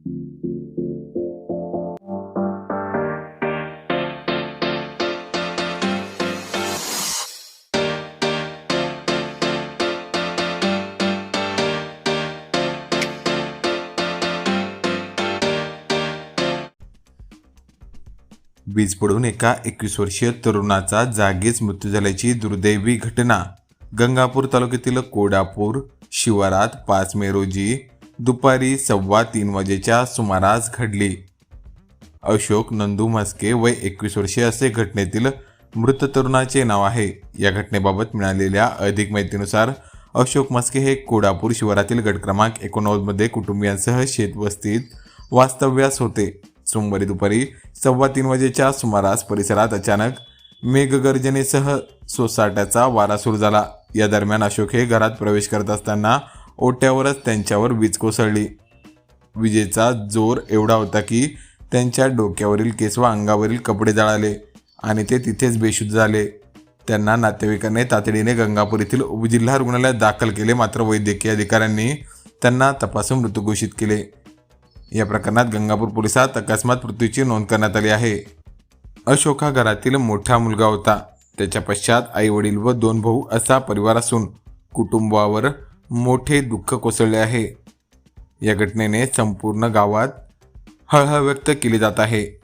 वीज पडून एका एकवीस वर्षीय तरुणाचा जागीच मृत्यू झाल्याची दुर्दैवी घटना. गंगापूर तालुक्यातील कोडापूर शिवारात पाच मे रोजी दुपारी सव्वा तीन वाजेच्या सुमारास घडली. अशोक नंदू म्हस्के वय एकवीस वर्षीय असे घटनेतील मृत तरुणाचे नाव आहे. या घटनेबाबत मिळालेल्या अधिक माहितीनुसार अशोक मस्के हे कोडापूर शिवारातील गट क्रमांक एकोणनव्वदमध्ये कुटुंबियांसह शेतवस्तीत वास्तव्यास होते. सोमवारी दुपारी सव्वा तीन वाजेच्या सुमारास परिसरात अचानक मेघगर्जनेसह सोसाट्याचा वारा सुरू झाला. या दरम्यान अशोक हे घरात प्रवेश करत असताना ओट्यावरच त्यांच्यावर वीज कोसळली. विजेचा जोर एवढा होता की त्यांच्या डोक्यावरील केस व अंगावरील कपडे जळाले आणि ते तिथेच बेशुद्ध झाले. त्यांना नातेवाईकांनी तातडीने गंगापूर येथील उपजिल्हा रुग्णालयात दाखल केले मात्र वैद्यकीय अधिकाऱ्यांनी त्यांना तपासून मृत्यू घोषित केले. या प्रकरणात गंगापूर पोलिसात अकस्मात मृत्यूची नोंद करण्यात आली आहे. अशोक हा घरातील मोठा मुलगा होता. त्याच्या पश्चात आई वडील व दोन भाऊ असा परिवार असून कुटुंबावर मोठे दुःख कोसळले आहे. या घटनेने संपूर्ण गावात हळहळ व्यक्त केली जात आहे.